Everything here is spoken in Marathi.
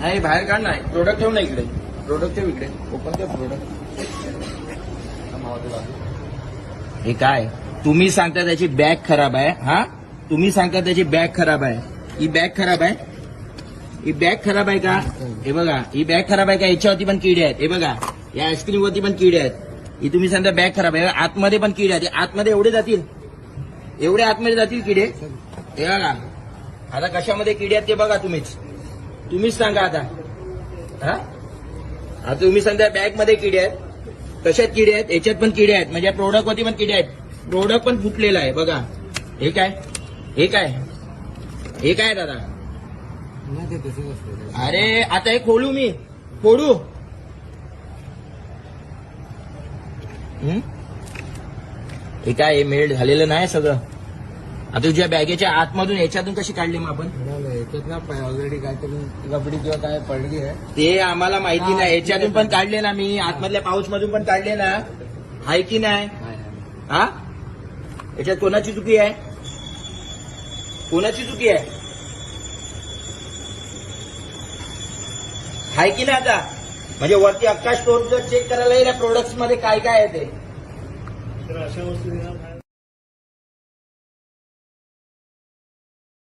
नाही बाहेर काढ नाही प्रोडक्ट ठेव ना इकडे. प्रोडक्ट ठेव इकडे. ओपन कर प्रोडक्ट हे काय? तुम्ही सांगता त्याची बॅग खराब आहे हा? तुम्ही सांगता त्याची बॅग खराब आहे. ही बॅग खराब आहे? ही बॅग खराब आहे का? हे बघा ही बॅग खराब आहे का? याच्यावरती पण किडे आहेत. हे बघा या आईस्क्रीम वरती पण किडे आहेत. ही तुम्ही सांगता बॅग खराब आहे. आतमध्ये पण किडे आहेत. आतमध्ये एवढे जातील. एवढे आतमध्ये जातील किडे. हे बघा आता कशामध्ये किडे आहेत ते बघा तुम्हीच. तुम्हीच सांगा आता. हा? आता तुम्ही सांगता बॅगमध्ये किडे आहेत कशात किडे आहेत याच्यात पण किडे आहेत म्हणजे प्रोडक्टवरती पण किडे आहेत. प्रोडक्ट पण फुटलेला आहे बघा. हे काय? हे काय? हे काय दादा? अरे आता हे खोलू मी. खोडू हे काय हे मेल्ट झालेलं नाही सगळं? आता तुझ्या बॅगेच्या आतमधून याच्यातून कशी काढली मग आपण? नाही याच्यात ना ऑलरेडी काहीतरी रबडी किंवा काय पडली आहे. ते आम्हाला माहिती नाही. याच्यातून पण काढले ना मी. आतमधल्या पाऊच मधून पण काढले ना. आहे की नाही? हा? याच्यात कोणाची चुकी आहे? कोणाची चुकी आहे? आहे की नाही आता? म्हणजे वरती अक्का स्टोर जर चेक करायला येईल प्रोडक्ट्समध्ये काय काय आहे ते? तर अशा वस्तू